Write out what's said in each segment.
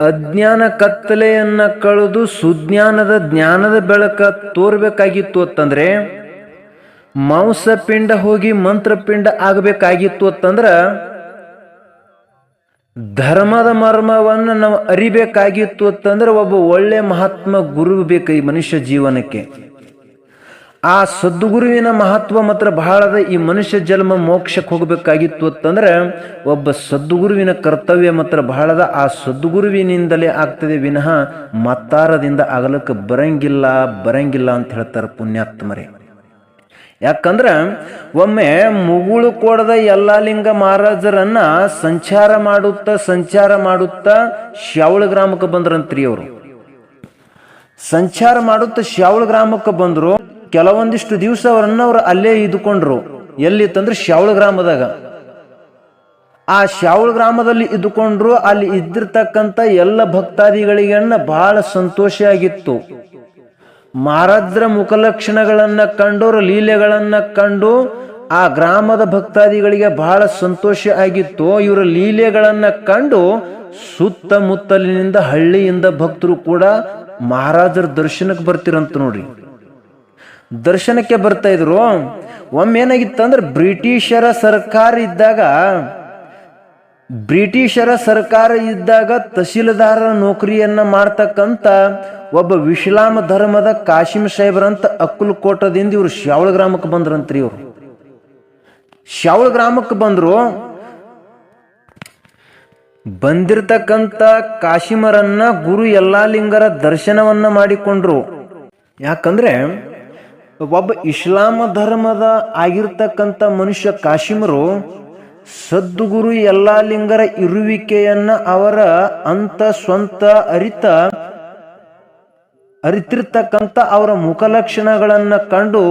ಅಜ್ಞಾನ ಕತ್ತಲೆಯನ್ನ ಕಳೆದು ಸುಜ್ಞಾನದ ಜ್ಞಾನದ ಬೆಳಕ ತೋರ್ಬೇಕಾಗಿತ್ತು ಅಂತಂದ್ರೆ ಮಾಂಸ ಪಿಂಡ ಹೋಗಿ ಮಂತ್ರಪಿಂಡ ಆಗಬೇಕಾಗಿತ್ತು ಅಂತಂದ್ರ, ಧರ್ಮದ ಮರ್ಮವನ್ನು ನಾವು ಅರಿಬೇಕಾಗಿತ್ತು ಅಂತಂದ್ರೆ ಒಬ್ಬ ಒಳ್ಳೆ ಮಹಾತ್ಮ ಗುರು ಬೇಕು ಈ ಮನುಷ್ಯ ಜೀವನಕ್ಕೆ. ಆ ಸದ್ಗುರುವಿನ ಮಹತ್ವ ಮಾತ್ರ ಬಹಳದ ಈ ಮನುಷ್ಯ ಜನ್ಮ ಮೋಕ್ಷಕ್ಕೆ ಹೋಗಬೇಕಾಗಿತ್ತು ಅಂತಂದ್ರೆ ಒಬ್ಬ ಸದ್ಗುರುವಿನ ಕರ್ತವ್ಯ ಮಾತ್ರ ಬಹಳದ, ಆ ಸದ್ಗುರುವಿನಿಂದಲೇ ಆಗ್ತದೆ ವಿನಃ ಮತ್ತಾರದಿಂದ ಆಗಲಕ್ಕೆ ಬರಂಗಿಲ್ಲ ಬರಂಗಿಲ್ಲ ಅಂತ ಹೇಳ್ತಾರೆ ಪುಣ್ಯಾತ್ಮರೇ. ಯಾಕಂದ್ರ ಒಮ್ಮೆ ಮುಗುಳು ಕೊಡದ ಯಲ್ಲಾಲಿಂಗ ಮಹಾರಾಜರನ್ನ ಸಂಚಾರ ಮಾಡುತ್ತಾ ಸಂಚಾರ ಮಾಡುತ್ತಾ ಶ್ಯಾವಳ ಗ್ರಾಮಕ್ಕೆ ಬಂದ್ರಂತ್ರಿ ಅವರು ಸಂಚಾರ ಮಾಡುತ್ತಾ ಶ್ಯಾವಳ ಗ್ರಾಮಕ್ಕೆ ಬಂದ್ರು ಕೆಲವೊಂದಿಷ್ಟು ದಿವಸ ಅವರನ್ನು ಅವ್ರು ಅಲ್ಲೇ ಇದ್ದುಕೊಂಡ್ರು. ಎಲ್ಲಿ ತಂದ್ರೆ ಶ್ಯಾವಳ ಗ್ರಾಮದಾಗ. ಆ ಶ್ಯಾವಳ ಗ್ರಾಮದಲ್ಲಿ ಇದ್ದುಕೊಂಡ್ರು, ಅಲ್ಲಿ ಇದ್ದಿರ್ತಕ್ಕಂಥ ಎಲ್ಲ ಭಕ್ತಾದಿಗಳಿಗನ್ನ ಬಹಳ ಸಂತೋಷ ಆಗಿತ್ತು. ಮಾರದ್ರ ಮುಖಲಕ್ಷಣಗಳನ್ನ ಕಂಡು ಅವ್ರ ಲೀಲೆಗಳನ್ನ ಕಂಡು ಆ ಗ್ರಾಮದ ಭಕ್ತಾದಿಗಳಿಗೆ ಬಹಳ ಸಂತೋಷ ಆಗಿತ್ತು. ಇವರ ಲೀಲೆಗಳನ್ನ ಕಂಡು ಸುತ್ತಮುತ್ತಲಿನಿಂದ ಹಳ್ಳಿಯಿಂದ ಭಕ್ತರು ಕೂಡ ಮಹಾರಾಜರ ದರ್ಶನಕ್ಕೆ ಬರ್ತಿರಂತ ನೋಡ್ರಿ. ದರ್ಶನಕ್ಕೆ ಬರ್ತಾ ಇದ್ರು. ಒಮ್ಮೆ ಏನಾಗಿತ್ತಂದ್ರೆ ಬ್ರಿಟಿಷರ ಸರ್ಕಾರ ಇದ್ದಾಗ, ಬ್ರಿಟಿಷರ ಸರ್ಕಾರ ಇದ್ದಾಗ ತಹಸೀಲ್ದಾರ ನೌಕರಿಯನ್ನ ಮಾಡ್ತಕ್ಕಂತ ಒಬ್ಬ ವಿಶ್ಲಾಮ ಧರ್ಮದ ಕಾಶಿಮ್ ಸಾಹೇಬ್ರಂತ ಅಕ್ಕಲಕೋಟದಿಂದ ಇವ್ರು ಶ್ಯಾವಳ ಗ್ರಾಮಕ್ಕೆ ಬಂದ್ರಂತ್ರಿ ಇವರು. ಶ್ಯಾವಳ ಗ್ರಾಮಕ್ಕೆ ಬಂದ್ರು. ಬಂದಿರತಕ್ಕಂತ ಕಾಶಿಮರನ್ನ ಗುರು ಯಲ್ಲಾಲಿಂಗರ ದರ್ಶನವನ್ನ ಮಾಡಿಕೊಂಡ್ರು. ಯಾಕಂದ್ರೆ ಒಬ್ಬ ಇಸ್ಲಾಮ ಧರ್ಮದ ಆಗಿರ್ತಕ್ಕಂಥ ಮನುಷ್ಯ ಕಾಶಿಮರು ಸದ್ಗುರು ಯಲ್ಲಾಲಿಂಗರ ಇರುವಿಕೆಯನ್ನ ಅವರ ಅಂತ ಸ್ವಂತ ಅರಿತ, ಅರಿತಿರ್ತಕ್ಕಂಥ ಅವರ ಮುಖಲಕ್ಷಣಗಳನ್ನು ಕಂಡು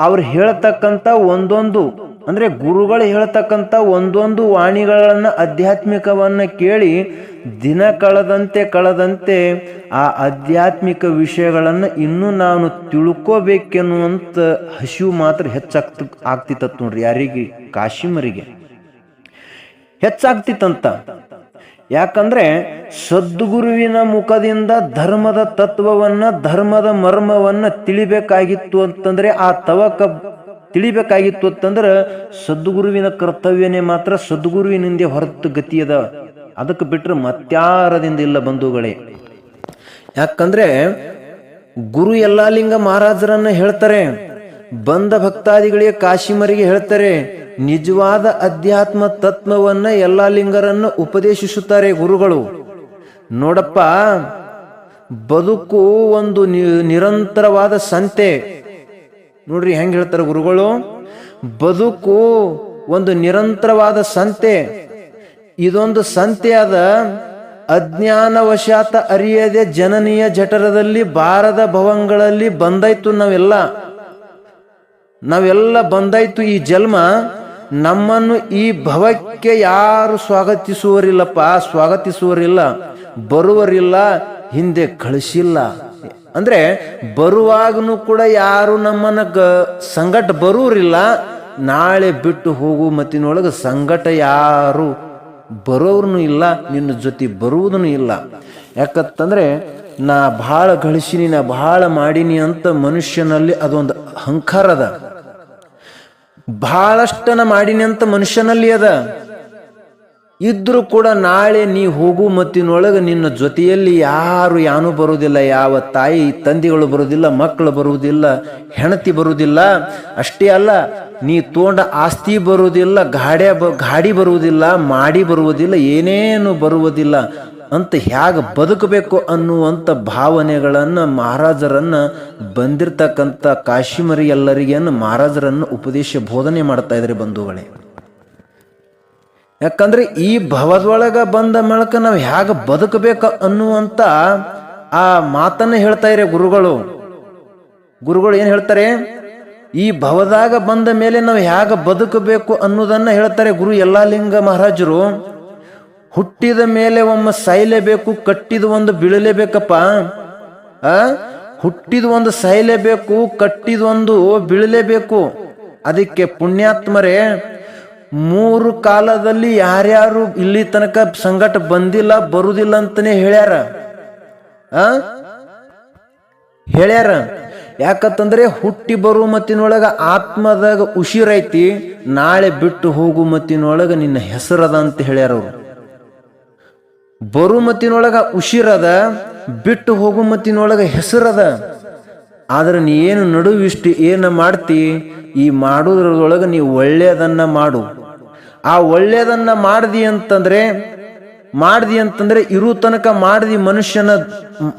ಅವ್ರು ಹೇಳ್ತಕ್ಕಂಥ ಒಂದೊಂದು ಅಂದ್ರೆ ಗುರುಗಳು ಹೇಳ್ತಕ್ಕಂಥ ಒಂದೊಂದು ವಾಣಿಗಳನ್ನು, ಆಧ್ಯಾತ್ಮಿಕವನ್ನು ಕೇಳಿ ದಿನ ಕಳೆದಂತೆ ಕಳೆದಂತೆ ಆ ಆಧ್ಯಾತ್ಮಿಕ ವಿಷಯಗಳನ್ನು ಇನ್ನೂ ನಾನು ತಿಳ್ಕೋಬೇಕೆನ್ನುವಂಥ ಹಸಿವು ಮಾತ್ರ ಹೆಚ್ಚಾಗ್ತ ಆಗ್ತಿತ್ತು ನೋಡ್ರಿ ಯಾರಿಗೆ? ಕಾಶಿಮರಿಗೆ. ಹೆಚ್ಚಾಗ್ತಿತ್ತಂತ. ಯಾಕಂದ್ರೆ ಸದ್ಗುರುವಿನ ಮುಖದಿಂದ ಧರ್ಮದ ತತ್ವವನ್ನ, ಧರ್ಮದ ಮರ್ಮವನ್ನ ತಿಳಿಬೇಕಾಗಿತ್ತು ಅಂತಂದ್ರೆ ಆ ತವಕ ತಿಳಿಬೇಕಾಗಿತ್ತು ಅಂತಂದ್ರೆ ಸದ್ಗುರುವಿನ ಕರ್ತವ್ಯನೇ ಮಾತ್ರ ಸದ್ಗುರುವಿನಿಂದ ಹೊರತು ಗತಿಯದ ಅದಕ್ಕೆ ಬಿಟ್ಟರೆ ಮತ್ಯಾರದಿಂದ ಇಲ್ಲ ಬಂಧುಗಳೇ. ಯಾಕಂದ್ರೆ ಗುರು ಯಲ್ಲಾಲಿಂಗ ಮಹಾರಾಜರನ್ನ ಹೇಳ್ತಾರೆ, ಬಂದ ಭಕ್ತಾದಿಗಳಿಗೆ ಕಾಶಿಮರಿಗೆ ಹೇಳ್ತಾರೆ, ನಿಜವಾದ ಅಧ್ಯಾತ್ಮ ತತ್ವವನ್ನ ಯಲ್ಲಾಲಿಂಗರನ್ನು ಉಪದೇಶಿಸುತ್ತಾರೆ ಗುರುಗಳು. ನೋಡಪ್ಪ, ಬದುಕು ಒಂದು ನಿರಂತರವಾದ ಸಂತೆ. ನೋಡ್ರಿ ಹೆಂಗ್ ಹೇಳ್ತಾರೆ ಗುರುಗಳು? ಬದುಕು ಒಂದು ನಿರಂತರವಾದ ಸಂತೆ. ಇದೊಂದು ಸಂತೆ ಆದ ಅಜ್ಞಾನವಶಾತ ಅರಿಯದೆ ಜನನೀಯ ಜಠರದಲ್ಲಿ ಬಾರದ ಭವಂಗಳಲ್ಲಿ ಬಂದಾಯ್ತು ನಾವೆಲ್ಲ. ನಾವೆಲ್ಲ ಬಂದಾಯ್ತು ಈ ಜನ್ಮ. ನಮ್ಮನ್ನು ಈ ಭವಕ್ಕೆ ಯಾರು ಸ್ವಾಗತಿಸುವರಿಲ್ಲಪ್ಪ? ಸ್ವಾಗತಿಸುವರಿಲ್ಲ, ಬರುವರಿಲ್ಲ, ಹಿಂದೆ ಕಳಿಸಿಲ್ಲ. ಅಂದ್ರೆ ಬರುವಾಗೂ ಕೂಡ ಯಾರು ನಮ್ಮನ್ನು ಗ ಸಂಗಟ ಬರೋರಿಲ್ಲ ನಾಳೆ ಬಿಟ್ಟು ಹೋಗು ಮತ್ತಿನೊಳಗೆ ಸಂಗಟ ಯಾರು ಬರೋರ್ನು ಇಲ್ಲ, ನಿನ್ನ ಜೊತೆ ಬರುವುದೂ ಇಲ್ಲ. ಯಾಕಂತಂದ್ರೆ ನಾ ಭಾಳ ಗಳಿಸಿನಿ, ನಾ ಭಾಳ ಮಾಡೀನಿ ಅಂತ ಮನುಷ್ಯನಲ್ಲಿ ಅದೊಂದು ಅಹಂಕಾರ ಅದ ಬಹಳಷ್ಟನ ಮಾಡೀನಿ ಅಂತ ಮನುಷ್ಯನಲ್ಲಿ ಅದ. ಇದ್ರೂ ಕೂಡ ನಾಳೆ ನೀ ಹೋಗು ಮತ್ತಿನೊಳಗೆ ನಿನ್ನ ಜೊತೆಯಲ್ಲಿ ಯಾರು ಯಾನು ಬರುವುದಿಲ್ಲ, ಯಾವ ತಾಯಿ ತಂದೆಗಳು ಬರುವುದಿಲ್ಲ, ಮಕ್ಕಳು ಬರುವುದಿಲ್ಲ ಹೆಣತಿ ಬರುವುದಿಲ್ಲ, ಅಷ್ಟೇ ಅಲ್ಲ, ನೀ ತೋಂಡ ಆಸ್ತಿ ಬರುವುದಿಲ್ಲ ಗಾಡಿ ಗಾಡಿ ಬರುವುದಿಲ್ಲ, ಮಾಡಿ ಬರುವುದಿಲ್ಲ, ಏನೇನು ಬರುವುದಿಲ್ಲ ಅಂತ ಹೇಗೆ ಬದುಕಬೇಕು ಅನ್ನುವಂಥ ಭಾವನೆಗಳನ್ನು ಮಹಾರಾಜರನ್ನು ಬಂದಿರತಕ್ಕಂಥ ಕಾಶಿಮರಿ ಎಲ್ಲರಿಗೇನು ಮಹಾರಾಜರನ್ನು ಉಪದೇಶ ಬೋಧನೆ ಮಾಡ್ತಾ ಇದ್ದಾರೆ ಬಂಧುಗಳೇ. ಯಾಕಂದ್ರೆ ಈ ಭವದೊಳಗ ಬಂದ ಮೇಳಕ ನಾವು ಹೇಗೆ ಬದುಕಬೇಕು ಅನ್ನುವಂತ ಆ ಮಾತನ್ನ ಹೇಳ್ತಾ ಇರಿ ಗುರುಗಳು. ಗುರುಗಳು ಏನ್ ಹೇಳ್ತಾರೆ? ಈ ಭವದಾಗ ಬಂದ ಮೇಲೆ ನಾವು ಹೇಗೆ ಬದುಕಬೇಕು ಅನ್ನೋದನ್ನ ಹೇಳ್ತಾರೆ ಗುರು ಯಲ್ಲಾಲಿಂಗ ಮಹಾರಾಜರು. ಹುಟ್ಟಿದ ಮೇಲೆ ಒಮ್ಮೆ ಸಾಯಲೇಬೇಕು, ಕಟ್ಟಿದ ಒಂದು ಬೀಳಲೇಬೇಕಪ್ಪ. ಆ? ಹುಟ್ಟಿದ ಒಂದು ಸಾಯಲೇಬೇಕು, ಕಟ್ಟಿದ ಒಂದು ಬೀಳಲೇಬೇಕು. ಅದಕ್ಕೆ ಪುಣ್ಯಾತ್ಮರೇ ಮೂರು ಕಾಲದಲ್ಲಿ ಯಾರ್ಯಾರು ಇಲ್ಲಿ ತನಕ ಸಂಗಟ ಬಂದಿಲ್ಲ, ಬರುದಿಲ್ಲ ಅಂತಾನೆ ಹೇಳ್ಯಾರ? ಹೇಳ್ಯಾರ? ಯಾಕಂತಂದ್ರೆ ಹುಟ್ಟಿ ಬರುವ ಮತ್ತಿನೊಳಗ ಆತ್ಮದಾಗ ಉಸಿರೈತಿ ನಾಳೆ ಬಿಟ್ಟು ಹೋಗು ಮತ್ತಿನೊಳಗ ನಿನ್ನ ಹೆಸರದ ಅಂತ ಹೇಳ್ಯಾರ ಅವರು. ಬರು ಮತ್ತಿನೊಳಗ ಉಸಿರದ ಬಿಟ್ಟು ಹೋಗು ಮತ್ತಿನೊಳಗ ಹೆಸರದ ಆದ್ರೆ ನೀ ಏನು ನಡುವಿಷ್ಟು ಏನು ಮಾಡ್ತಿ, ಈ ಮಾಡೋದ್ರೊಳಗ ನೀ ಒಳ್ಳೆಯದನ್ನ ಮಾಡು. ಆ ಒಳ್ಳೆಯದನ್ನ ಮಾಡ್ದಿ ಅಂತಂದ್ರೆ ಮಾಡ್ದಿ ಅಂತಂದ್ರೆ ಇರು ತನಕ ಮಾಡ್ದಿ ಮನುಷ್ಯನ,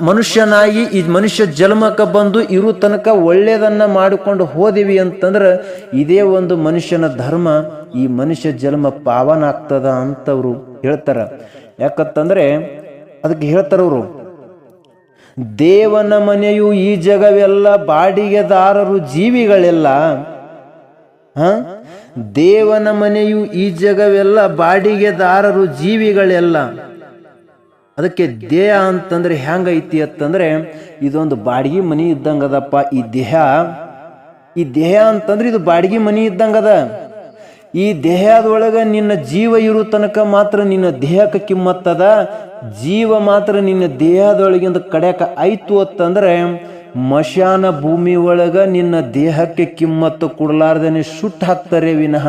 ಮನುಷ್ಯನಾಗಿ ಈ ಮನುಷ್ಯ ಜನ್ಮಕ್ಕೆ ಬಂದು ಇರು ತನಕ ಒಳ್ಳೆಯದನ್ನ ಮಾಡಿಕೊಂಡು ಹೋದಿವಿ ಅಂತಂದ್ರೆ ಇದೇ ಒಂದು ಮನುಷ್ಯನ ಧರ್ಮ, ಈ ಮನುಷ್ಯ ಜನ್ಮ ಪಾವನ ಆಗ್ತದ ಅಂತವ್ರು ಹೇಳ್ತಾರ. ಯಾಕಂತಂದ್ರೆ ಅದಕ್ಕೆ ಹೇಳ್ತಾರವ್ರು ದೇವನ ಮನೆಯು ಈ ಜಗವೆಲ್ಲ ಬಾಡಿಗೆದಾರರು ಜೀವಿಗಳೆಲ್ಲ, ಹ? ದೇವನ ಮನೆಯು ಈ ಜಗವೆಲ್ಲ ಬಾಡಿಗೆದಾರರು ಜೀವಿಗಳೆಲ್ಲ. ಅದಕ್ಕೆ ದೇಹ ಅಂತಂದ್ರೆ ಹೆಂಗೈತಿ ಅಂತಂದ್ರೆ ಇದೊಂದು ಬಾಡಿಗೆ ಮನಿ ಇದ್ದಂಗದಪ್ಪ ಈ ದೇಹ. ಈ ದೇಹ ಅಂತಂದ್ರೆ ಇದು ಬಾಡಿಗೆ ಮನಿ ಇದ್ದಂಗದ. ಈ ದೇಹದೊಳಗ ನಿನ್ನ ಜೀವ ಇರೋ ತನಕ ಮಾತ್ರ ನಿನ್ನ ದೇಹಕ್ಕೆ ಕಿಮ್ಮತ್ತದ. ಜೀವ ಮಾತ್ರ ನಿನ್ನ ದೇಹದೊಳಗಿಂದ ಕಡೆಯಕ ಆಯ್ತು ಅಂತಂದ್ರೆ ಮಶಾನ ಭೂಮಿ ಒಳಗ ನಿನ್ನ ದೇಹಕ್ಕೆ ಕಿಮ್ಮತ್ತು ಕೊಡಲಾರ್ದೇನೆ ಸುಟ್ಟು ಹಾಕ್ತಾರೆ ವಿನಃ,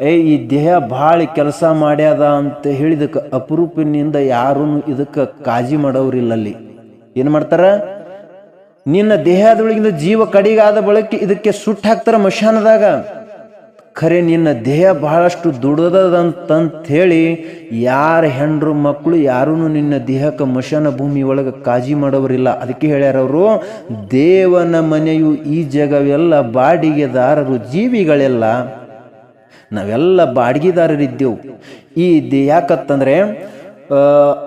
ಏ, ಈ ದೇಹ ಭಾಳ ಕೆಲಸ ಮಾಡ್ಯದ ಅಂತ ಹೇಳಿದಕ್ಕೆ ಅಪರೂಪಿನಿಂದ ಯಾರೂ ಇದಕ್ಕೆ ಕಾಜಿ ಮಾಡೋರಿಲ್ಲ ಅಲ್ಲಿ. ಏನು ಮಾಡ್ತಾರ? ನಿನ್ನ ದೇಹದೊಳಗಿಂದ ಜೀವ ಕಡಿಗಾದ ಬಳಕೆ ಇದಕ್ಕೆ ಸುಟ್ಟು ಹಾಕ್ತಾರ ಮಶಾನದಾಗ. ಖರೆ ನಿನ್ನ ದೇಹ ಬಹಳಷ್ಟು ದುಡದದಂತಂಥೇಳಿ ಯಾರ ಹೆಂಡ್ರು ಮಕ್ಕಳು ಯಾರೂ ನಿನ್ನ ದೇಹಕ್ಕೆ ಮಶಾನ ಭೂಮಿ ಒಳಗೆ ಕಾಜಿ ಮಾಡೋರಿಲ್ಲ ಅದಕ್ಕೆ ಹೇಳ್ಯಾರ ಅವರು ದೇವನ ಮನೆಯು ಈ ಜಗವೆಲ್ಲ ಬಾಡಿಗೆದಾರರು ಜೀವಿಗಳೆಲ್ಲ ನಾವೆಲ್ಲ ಬಾಡಿಗೆದಾರರಿದ್ದೆವು. ಈ ದೇ ಯಾಕತ್ತಂದ್ರೆ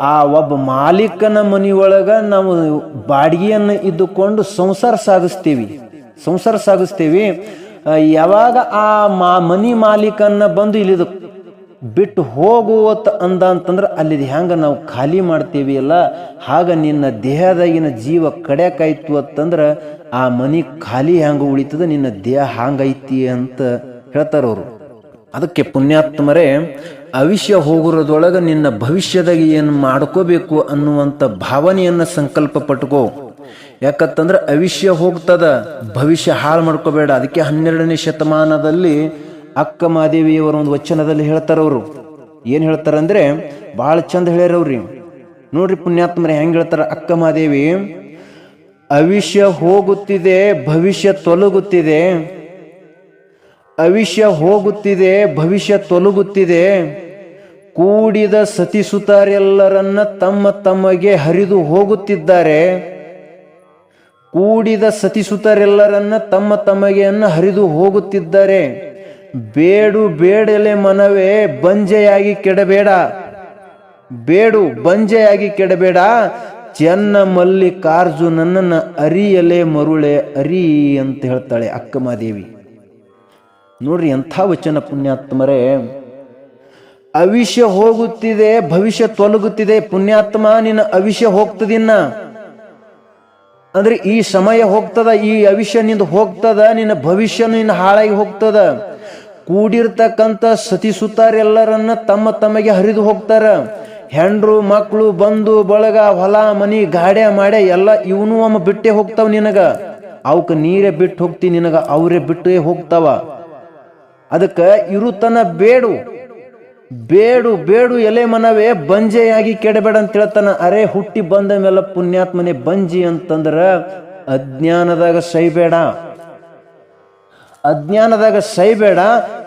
ಆ, ಒಬ್ಬ ಮಾಲೀಕನ ಮನೆಯೊಳಗೆ ನಾವು ಬಾಡಿಗೆಯನ್ನು ಇದ್ದುಕೊಂಡು ಸಂಸಾರ ಸಾಗಿಸ್ತೀವಿ. ಸಂಸಾರ ಸಾಗಿಸ್ತೀವಿ. ಯಾವಾಗ ಆ ಮಾ ಮನಿ ಮಾಲೀಕನ್ನ ಬಂದು ಇಲ್ಲಿದು ಬಿಟ್ಟು ಹೋಗುವತ್ ಅಂದ ಅಂತಂದ್ರೆ ಅಲ್ಲಿದು ಹೆಂಗ ನಾವು ಖಾಲಿ ಮಾಡ್ತೀವಿ ಅಲ್ಲ? ಹಾಗ ನಿನ್ನ ದೇಹದಾಗಿನ ಜೀವ ಕಡ್ಯಾಕಾಯ್ತು ಅಂತಂದ್ರೆ ಆ ಮನಿ ಖಾಲಿ ಹ್ಯಾಂಗ ಉಳಿತದ? ನಿನ್ನ ದೇಹ ಹಾಂಗೈತಿ ಅಂತ ಹೇಳ್ತಾರೆ ಅವರು. ಅದಕ್ಕೆ ಪುಣ್ಯಾತ್ಮರೇ ಅವಿಷ್ಯ ಹೋಗಿರೋದೊಳಗೆ ನಿನ್ನ ಭವಿಷ್ಯದಾಗ ಏನು ಮಾಡ್ಕೋಬೇಕು ಅನ್ನುವಂಥ ಭಾವನೆಯನ್ನ ಸಂಕಲ್ಪ ಪಟ್ಕೋ. ಯಾಕಂತಂದ್ರೆ ಅವಿಷ್ಯ ಹೋಗ್ತದ, ಭವಿಷ್ಯ ಹಾಳು ಮಾಡ್ಕೋಬೇಡ. ಅದಕ್ಕೆ ಹನ್ನೆರಡನೇ ಶತಮಾನದಲ್ಲಿ ಅಕ್ಕ ಮಾದೇವಿಯವರ ಒಂದು ವಚನದಲ್ಲಿ ಹೇಳ್ತಾರವರು ಏನು ಹೇಳ್ತಾರಂದ್ರೆ ಭಾಳ ಚಂದ ಹೇಳ್ಯಾರವ್ರಿ ನೋಡ್ರಿ ಪುಣ್ಯಾತ್ಮರೇ ಹೆಂಗೆ ಹೇಳ್ತಾರ ಅಕ್ಕ ಮಹಾದೇವಿ ಅವಿಷ್ಯ ಹೋಗುತ್ತಿದೆ, ಭವಿಷ್ಯ ತೊಲಗುತ್ತಿದೆ. ಅವಿಷ್ಯ ಹೋಗುತ್ತಿದೆ, ಭವಿಷ್ಯ ತೊಲಗುತ್ತಿದೆ. ಕೂಡಿದ ಸತಿಸುತರೆಲ್ಲರನ್ನ ತಮ್ಮ ತಮಗೆ ಹರಿದು ಹೋಗುತ್ತಿದ್ದಾರೆ. ಕೂಡಿದ ಸತಿಸುತರೆಲ್ಲರನ್ನ ತಮ್ಮ ತಮಗೆಯನ್ನು ಹರಿದು ಹೋಗುತ್ತಿದ್ದಾರೆ ಬೇಡು ಬೇಡಲೆ ಮನವೇ ಬಂಜೆಯಾಗಿ ಕೆಡಬೇಡ. ಬೇಡು ಬಂಜೆಯಾಗಿ ಕೆಡಬೇಡ. ಚೆನ್ನ ಮಲ್ಲಿಕಾರ್ಜುನನ್ನ ಅರಿಯಲೆ ಮರುಳೆ ಅರಿ ಅಂತ ಹೇಳ್ತಾಳೆ ಅಕ್ಕಮಾದೇವಿ ನೋಡ್ರಿ ಎಂಥ ವಚನ ಪುಣ್ಯಾತ್ಮರೇ. ಅವಿಷ್ಯ ಹೋಗುತ್ತಿದೆ ಭವಿಷ್ಯ ತೊಲಗುತ್ತಿದೆ. ಪುಣ್ಯಾತ್ಮ ನಿನ್ನ ಅವಿಷ್ಯ ಹೋಗ್ತದಿನ್ನ. ಅಂದ್ರೆ ಈ ಸಮಯ ಹೋಗ್ತದ, ಈ ಅವಿಷ್ಯ ನಿಂದ ಹೋಗ್ತದ, ನಿನ್ನ ಭವಿಷ್ಯ ನಿನ್ನ ಹಾಳಾಗಿ ಹೋಗ್ತದ. ಕೂಡಿರ್ತಕ್ಕಂಥ ಸತಿಸುತ್ತಾರೆಲ್ಲರನ್ನ ತಮ್ಮ ತಮಗೆ ಹರಿದು ಹೋಗ್ತಾರ. ಹೆಂಡ್ರು ಮಕ್ಕಳು ಬಂದು ಬಳಗ, ಹೊಲ, ಮನಿ ಗಾಡೆ ಮಾಡೆ ಎಲ್ಲ ಇವನು ಅಮ್ಮ ಬಿಟ್ಟೆ ಹೋಗ್ತಾವ ನಿನಗ. ಅವಕ್ಕೆ ನೀರೇ ಬಿಟ್ಟು ಹೋಗ್ತಿ ನಿನಗ, ಅವರೇ ಬಿಟ್ಟೇ ಹೋಗ್ತಾವ. ಅದಕ್ಕೆ ಇರುತನ ಬೇಡು. ಬೇಡು ಬೇಡು ಎಲೆ ಮನವೇ, ಬಂಜೆಯಾಗಿ ಕೆಡಬೇಡ ಅಂತ ಹೇಳ್ತಾನ. ಅರೆ, ಹುಟ್ಟಿ ಬಂದ ಮೇಲೆ ಪುಣ್ಯಾತ್ಮನೆ ಬಂಜಿ ಅಂತಂದ್ರ ಅಜ್ಞಾನದಾಗ ಸೈಬೇಡ. ಅಜ್ಞಾನದಾಗ ಸೈಬೇಡ.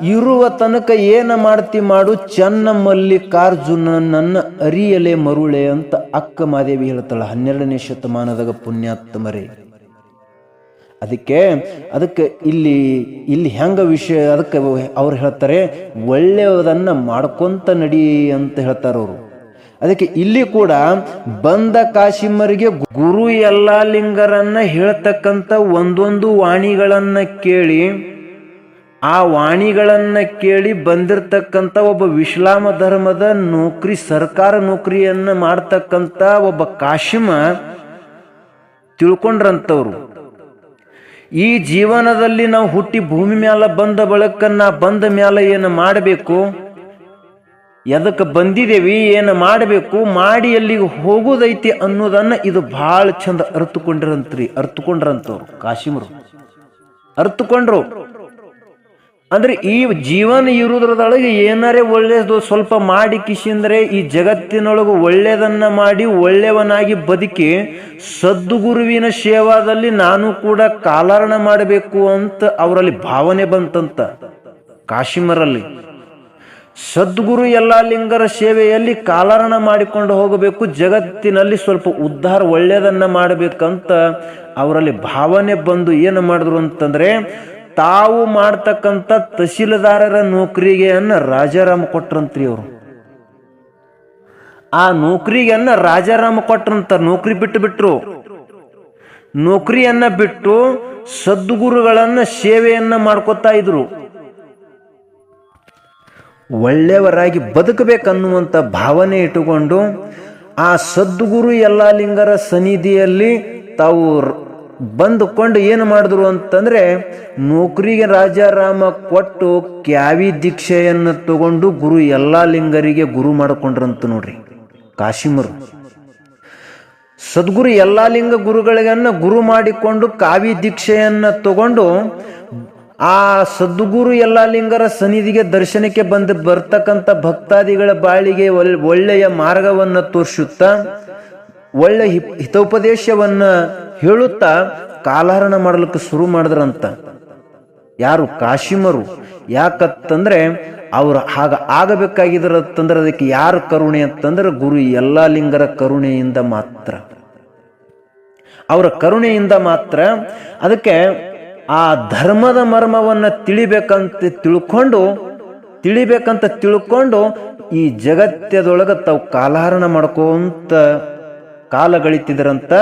ಇರುವ ತನಕ ಏನ ಮಾಡ್ತಿ ಮಾಡು, ಚನ್ನ ಮಲ್ಲಿಕಾರ್ಜುನನನ್ನ ಅರಿಯಲೆ ಮರುಳೆ ಅಂತ ಅಕ್ಕ ಮಾದೇವಿ ಹೇಳ್ತಾಳ. ಹನ್ನೆರಡನೇ ಶತಮಾನದಾಗ ಪುಣ್ಯಾತ್ಮರೇ. ಅದಕ್ಕೆ ಅದಕ್ಕೆ ಇಲ್ಲಿ ಇಲ್ಲಿ ಹೆಂಗ ವಿಷಯ, ಅದಕ್ಕೆ ಅವ್ರು ಹೇಳ್ತಾರೆ, ಒಳ್ಳೆಯದನ್ನ ಮಾಡ್ಕೊಂತ ನಡಿ ಅಂತ ಹೇಳ್ತಾರೆ ಅವರು. ಅದಕ್ಕೆ ಇಲ್ಲಿ ಕೂಡ ಬಂದ ಕಾಶಿಮರಿಗೆ ಗುರು ಎಲ್ಲ ಲಿಂಗರನ್ನ ಹೇಳ್ತಕ್ಕಂಥ ಒಂದೊಂದು ವಾಣಿಗಳನ್ನು ಕೇಳಿ, ಆ ವಾಣಿಗಳನ್ನು ಕೇಳಿ ಬಂದಿರತಕ್ಕಂಥ ಒಬ್ಬ ವಿಶ್ಲಾಮ ಧರ್ಮದ ನೌಕರಿ, ಸರ್ಕಾರ ನೌಕರಿಯನ್ನು ಮಾಡ್ತಕ್ಕಂಥ ಒಬ್ಬ ಕಾಶಿಮ ತಿಳ್ಕೊಂಡ್ರಂತವ್ರು. ಈ ಜೀವನದಲ್ಲಿ ನಾವು ಹುಟ್ಟಿ ಭೂಮಿ ಮ್ಯಾಲ ಬಂದ ಬಳಕನ್ನ ಬಂದ ಮ್ಯಾಲ ಏನು ಮಾಡಬೇಕು? ಎದಕ್ಕೆ ಬಂದಿದ್ದೇವಿ ಏನು ಮಾಡಬೇಕು? ಮಾಡಿ ಅಲ್ಲಿಗೆ ಹೋಗೋದೈತಿ ಅನ್ನೋದನ್ನ ಇದು ಭಾಳ ಚಂದ ಅರ್ತುಕೊಂಡಿರಂತ್ರಿ, ಅರ್ತುಕೊಂಡ್ರಂತವ್ರು, ಕಾಶಿಮರು. ಅರ್ಥಕೊಂಡ್ರು ಅಂದ್ರೆ ಈ ಜೀವನ ಇರುವುದ್ರದೊಳಗೆ ಏನಾರೇ ಒಳ್ಳೇದು ಸ್ವಲ್ಪ ಮಾಡಿ ಕಿಶಿಂದ್ರೆ ಈ ಜಗತ್ತಿನೊಳಗೆ ಒಳ್ಳೆಯದನ್ನ ಮಾಡಿ ಒಳ್ಳೆಯವನಾಗಿ ಬದುಕಿ ಸದ್ಗುರುವಿನ ಸೇವಾದಲ್ಲಿ ನಾನು ಕೂಡ ಕಾಲರಣ ಮಾಡಬೇಕು ಅಂತ ಅವರಲ್ಲಿ ಭಾವನೆ ಬಂತಂತ ಕಾಶಿಮರಲ್ಲಿ. ಸದ್ಗುರು ಎಲ್ಲ ಲಿಂಗರ ಸೇವೆಯಲ್ಲಿ ಕಾಲರಣ ಮಾಡಿಕೊಂಡು ಹೋಗಬೇಕು, ಜಗತ್ತಿನಲ್ಲಿ ಸ್ವಲ್ಪ ಉದ್ಧಾರ ಒಳ್ಳೆಯದನ್ನ ಮಾಡಬೇಕಂತ ಅವರಲ್ಲಿ ಭಾವನೆ ಬಂದು ಏನು ಮಾಡಿದ್ರು ಅಂತಂದ್ರೆ ತಾವು ಮಾಡ್ತಕ್ಕಂಥ ತಹಶೀಲ್ದಾರರ ನೌಕರಿಗೆ ಅನ್ನ ರಾಜಾರಾಮ ಕೊಟ್ರಂತ್ರಿ ಅವರು. ಆ ನೌಕರಿಗೆನ್ನ ರಾಜಾರಾಮ ಕೊಟ್ರಂತ ನೌಕರಿ ಬಿಟ್ಟು ಬಿಟ್ರು. ನೌಕರಿಯನ್ನ ಬಿಟ್ಟು ಸದ್ಗುರುಗಳನ್ನ ಸೇವೆಯನ್ನ ಮಾಡ್ಕೊತಾ ಇದ್ರು. ಒಳ್ಳೆಯವರಾಗಿ ಬದುಕಬೇಕನ್ನುವಂಥ ಭಾವನೆ ಇಟ್ಟುಕೊಂಡು ಆ ಸದ್ಗುರು ಎಲ್ಲ ಲಿಂಗರ ಸನ್ನಿಧಿಯಲ್ಲಿ ತಾವು ಬಂದುಕೊಂಡು ಏನು ಮಾಡಿದ್ರು ಅಂತಂದ್ರೆ ನೌಕರಿಗೆ ರಾಜಾರಾಮ ಕೊಟ್ಟು ಕ್ಯಾವಿ ದೀಕ್ಷೆಯನ್ನು ತಗೊಂಡು ಗುರು ಎಲ್ಲ ಲಿಂಗರಿಗೆ ಗುರು ಮಾಡಿಕೊಂಡ್ರಂತ ನೋಡ್ರಿ ಕಾಶಿಮರು. ಸದ್ಗುರು ಎಲ್ಲ ಲಿಂಗ ಗುರುಗಳಿಗನ್ನ ಗುರು ಮಾಡಿಕೊಂಡು ಕಾವಿ ದೀಕ್ಷೆಯನ್ನು ತಗೊಂಡು ಆ ಸದ್ಗುರು ಎಲ್ಲ ಲಿಂಗರ ಸನ್ನಿಧಿಗೆ ದರ್ಶನಕ್ಕೆ ಬಂದು ಬರ್ತಕ್ಕಂಥ ಭಕ್ತಾದಿಗಳ ಬಾಳಿಗೆ ಒಳ್- ಒಳ್ಳೆಯ ಮಾರ್ಗವನ್ನು ತೋರಿಸುತ್ತಾ, ಒಳ್ಳೆ ಹಿಪ್- ಹಿತೋಪದೇಶವನ್ನ ಹೇಳುತ್ತಾ ಕಾಲಹರಣ ಮಾಡಲಿಕ್ಕೆ ಶುರು ಮಾಡಿದ್ರಂತ. ಯಾರು ಕಾಶಿಮರು? ಯಾಕತ್ತಂದ್ರೆ ಅವ್ರು ಹಾಗ ಆಗಬೇಕಾಗಿದ್ರಂತಂದ್ರೆ ಅದಕ್ಕೆ ಯಾರು ಕರುಣೆ ಅಂತಂದ್ರೆ ಗುರು ಎಲ್ಲ ಲಿಂಗರ ಕರುಣೆಯಿಂದ ಮಾತ್ರ. ಅವರ ಕರುಣೆಯಿಂದ ಮಾತ್ರ ಅದಕ್ಕೆ ಆ ಧರ್ಮದ ಮರ್ಮವನ್ನ ತಿಳಿಬೇಕಂತ ತಿಳ್ಕೊಂಡು ತಿಳಿಬೇಕಂತ ತಿಳ್ಕೊಂಡು ಈ ಜಗತ್ತದೊಳಗ ತಾವು ಕಾಲಹರಣ ಮಾಡ್ಕೊಂತ ಕಾಲ ಗಳಿತಿದ್ರಂತ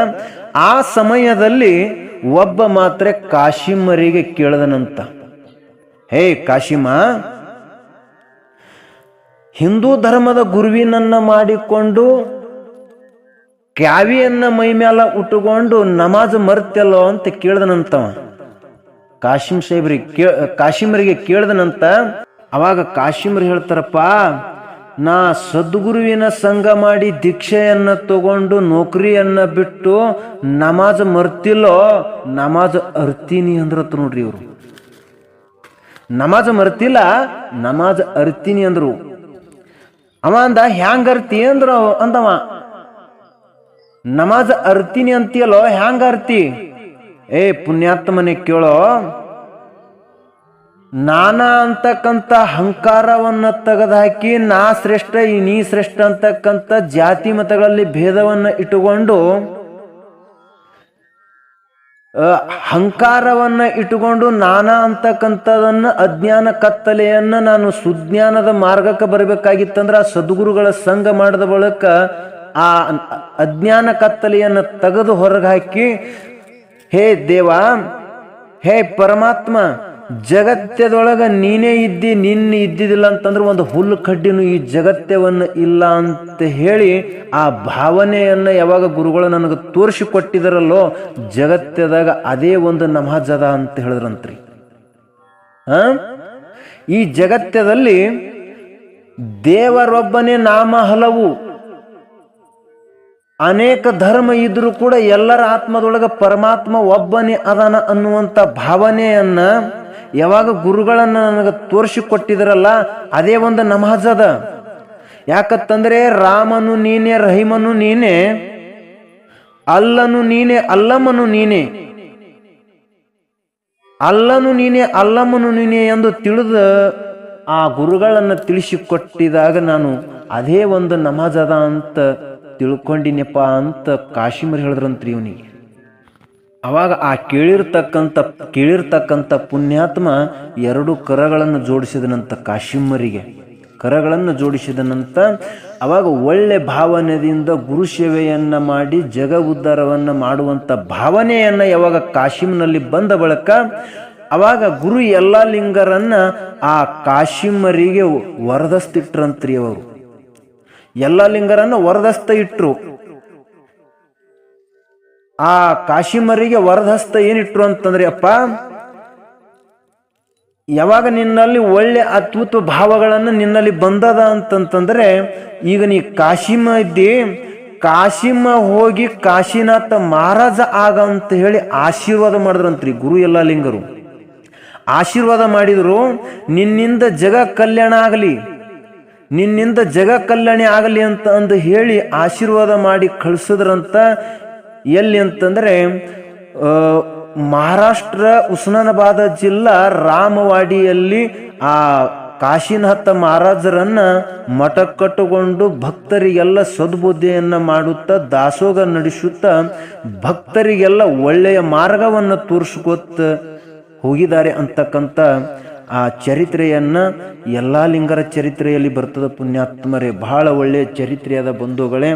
ಆ ಸಮಯದಲ್ಲಿ ಒಬ್ಬ ಮಾತ್ರ ಕಾಶಿಮರಿಗೆ ಕೇಳದನಂತ. ಹೇ ಕಾಶಿಮ ಹಿಂದೂ ಧರ್ಮದ ಗುರುವಿನನ್ನ ಮಾಡಿಕೊಂಡು ಕ್ಯಾವಿಯನ್ನ ಮೈ ಮ್ಯಾಲ ಉಟ್ಟುಕೊಂಡು ನಮಾಜ್ ಮರ್ತಲ್ಲೋ ಅಂತ ಕೇಳ್ದನಂತವ. ಕಾಶಿಮ್ ಸಾಹೇಬ್ರಿಗೆ ಕೇ ಕಾಶಿಮರಿಗೆ ಕೇಳ್ದನಂತ. ಅವಾಗ ಕಾಶಿಮರು ಹೇಳ್ತಾರಪ್ಪ ನಾ ಸದ್ಗುರುವಿನ ಸಂಘ ಮಾಡಿ ದೀಕ್ಷೆಯನ್ನ ತಗೊಂಡು ನೌಕರಿಯನ್ನ ಬಿಟ್ಟು ನಮಾಜ್ ಮರ್ತಿಲ್ಲೋ, ನಮಾಜ್ ಅರ್ತೀನಿ ಅಂದ್ರತ್ ನೋಡ್ರಿ ಇವರು. ನಮಾಜ್ ಮರ್ತಿಲ್ಲ, ನಮಾಜ್ ಅರ್ತೀನಿ ಅಂದ್ರು. ಅವ ಅಂದ, ಹ್ಯಾಂಗ ಅರ್ತಿ? ಅಂದ್ರು ಅಂದವ. ನಮಾಜ್ ಅರ್ತೀನಿ ಅಂತೀಯಲ್ಲೋ, ಹ್ಯಾಂಗ ಅರ್ತಿ? ಏ, ಪುಣ್ಯಾತ್ಮನೆ ಕೇಳೋ ನಾನಾ ಅಂತಕ್ಕಂಥ ಅಹಂಕಾರವನ್ನ ತೆಗೆದುಹಾಕಿ, ನಾ ಶ್ರೇಷ್ಠ, ಈ ನೀ ಶ್ರೇಷ್ಠ ಅಂತಕ್ಕಂಥ ಜಾತಿ ಮತಗಳಲ್ಲಿ ಭೇದವನ್ನು ಇಟ್ಟುಕೊಂಡು ಅಹಂಕಾರವನ್ನು ಇಟ್ಟುಕೊಂಡು ನಾನಾ ಅಂತಕ್ಕಂಥದನ್ನ ಅಜ್ಞಾನ ಕತ್ತಲೆಯನ್ನು ನಾನು ಸುಜ್ಞಾನದ ಮಾರ್ಗಕ್ಕೆ ಬರಬೇಕಾಗಿತ್ತಂದ್ರೆ ಆ ಸದ್ಗುರುಗಳ ಸಂಘ ಮಾಡಿದ ಬಳಿಕ ಆ ಅಜ್ಞಾನ ಕತ್ತಲೆಯನ್ನ ತೆಗೆದು ಹೊರಗೆ ಹಾಕಿ, ಹೇ ದೇವ, ಹೇ ಪರಮಾತ್ಮ ಜಗತ್ತದೊಳಗ ನೀನೇ ಇದ್ದಿ, ನಿನ್ನ ಇದ್ದಿದಿಲ್ಲ ಅಂತಂದ್ರೆ ಒಂದು ಹುಲ್ಲು ಕಡ್ಡಿನೂ ಈ ಜಗತ್ತವನ್ನು ಇಲ್ಲ ಅಂತ ಹೇಳಿ ಆ ಭಾವನೆಯನ್ನ ಯಾವಾಗ ಗುರುಗಳು ನನಗೆ ತೋರಿಸಿಕೊಟ್ಟಿದರಲ್ಲೋ ಜಗತ್ತದಾಗ ಅದೇ ಒಂದು ನಮಾಜ್ ಅದ ಅಂತ ಹೇಳಿದ್ರಂತ್ರಿ. ಆ? ಈ ಜಗತ್ತದಲ್ಲಿ ದೇವರೊಬ್ಬನೇ ನಾಮ ಹಲವು. ಅನೇಕ ಧರ್ಮ ಇದ್ರೂ ಕೂಡ ಎಲ್ಲರ ಆತ್ಮದೊಳಗ ಪರಮಾತ್ಮ ಒಬ್ಬನೇ ಅದನ ಅನ್ನುವಂಥ ಭಾವನೆಯನ್ನ ಯಾವಾಗ ಗುರುಗಳನ್ನ ನನಗೆ ತೋರಿಸಿಕೊಟ್ಟಿದ್ರಲ್ಲ, ಅದೇ ಒಂದು ನಮಾಜ್ ಅದ. ಯಾಕತ್ತಂದ್ರೆ ರಾಮನು ನೀನೆ, ರಹಿಮನು ನೀನೆ, ಅಲ್ಲನು ನೀನೆ, ಅಲ್ಲಮ್ಮನು ನೀನೆ. ಅಲ್ಲನು ನೀನೆ, ಅಲ್ಲಮ್ಮನು ನೀನೆ ಎಂದು ತಿಳಿದ ಆ ಗುರುಗಳನ್ನು ತಿಳಿಸಿಕೊಟ್ಟಿದಾಗ ನಾನು ಅದೇ ಒಂದು ನಮಾಜ್ ಅದ ಅಂತ ತಿಳ್ಕೊಂಡಿನಪ್ಪ ಅಂತ ಕಾಶಿಮರ್ ಹೇಳಿದ್ರಂತ್ರಿ ಇವನಿಗೆ. ಅವಾಗ ಆ ಕೇಳಿರ್ತಕ್ಕಂಥ ಕೇಳಿರ್ತಕ್ಕಂಥ ಪುಣ್ಯಾತ್ಮ ಎರಡು ಕರಗಳನ್ನು ಜೋಡಿಸಿದನಂತ ಕಾಶಿಮ್ಮರಿಗೆ, ಕರಗಳನ್ನು ಜೋಡಿಸಿದನಂತ ಅವಾಗ ಒಳ್ಳೆ ಭಾವನೆಯಿಂದ ಗುರು ಸೇವೆಯನ್ನು ಮಾಡಿ, ಜಗ ಉದ್ಧಾರವನ್ನು ಮಾಡುವಂಥ ಭಾವನೆಯನ್ನು ಯಾವಾಗ ಕಾಶಿಮ್ನಲ್ಲಿ ಬಂದ ಬಳಿಕ ಅವಾಗ ಗುರು ಎಲ್ಲ ಲಿಂಗರನ್ನು ಆ ಕಾಶಿಮ್ಮರಿಗೆ ವರದಸ್ತಿಟ್ರಂತ್ರಿ ಅವರು. ಎಲ್ಲ ಲಿಂಗರನ್ನು ವರದಸ್ತ ಇಟ್ರು. ಆ ಕಾಶಿಮರಿಗೆ ವರದಹಸ್ತ ಏನಿಟ್ರು ಅಂತಂದ್ರೆ, ಅಪ್ಪ, ಯಾವಾಗ ನಿನ್ನಲ್ಲಿ ಒಳ್ಳೆ ಅದ್ಭುತ ಭಾವಗಳನ್ನು ನಿನ್ನಲ್ಲಿ ಬಂದದ ಅಂತಂತಂದ್ರೆ, ಈಗ ನೀ ಕಾಶಿಮ ಇದ್ದಿ, ಕಾಶಿಮ ಹೋಗಿ ಕಾಶಿನಾಥ ಮಹಾರಾಜ ಆಗ ಅಂತ ಹೇಳಿ ಆಶೀರ್ವಾದ ಮಾಡಿದ್ರಂತ್ರಿ ಗುರು ಎಲ್ಲ ಲಿಂಗರು. ಆಶೀರ್ವಾದ ಮಾಡಿದ್ರು, ನಿನ್ನಿಂದ ಜಗ ಕಲ್ಯಾಣ ಆಗಲಿ, ನಿನ್ನಿಂದ ಜಗ ಕಲ್ಯಾಣ ಆಗಲಿ ಅಂತ ಅಂದು ಹೇಳಿ ಆಶೀರ್ವಾದ ಮಾಡಿ ಕಳಿಸಿದ್ರಂತ ಎಲ್ಲಿ ಅಂತಂದ್ರೆ ಮಹಾರಾಷ್ಟ್ರ ಉಸ್ಮಾನಾಬಾದ ಜಿಲ್ಲಾ ರಾಮವಾಡಿಯಲ್ಲಿ ಆ ಕಾಶಿನಾಥ ಮಹಾರಾಜರನ್ನ ಮಠ ಕಟ್ಟುಕೊಂಡು ಭಕ್ತರಿಗೆಲ್ಲ ಸದ್ಬುದ್ಧಿಯನ್ನ ಮಾಡುತ್ತಾ ದಾಸೋಗ ನಡೆಸುತ್ತಾ ಭಕ್ತರಿಗೆಲ್ಲ ಒಳ್ಳೆಯ ಮಾರ್ಗವನ್ನು ತೋರಿಸ್ಕೊತ ಹೋಗಿದ್ದಾರೆ ಅಂತಕ್ಕಂಥ ಆ ಚರಿತ್ರೆಯನ್ನ ಎಲ್ಲ ಲಿಂಗರ ಚರಿತ್ರೆಯಲ್ಲಿ ಬರ್ತದ ಪುಣ್ಯಾತ್ಮರೇ. ಬಹಳ ಒಳ್ಳೆಯ ಚರಿತ್ರೆಯಾದ ಬಂಧುಗಳೇ.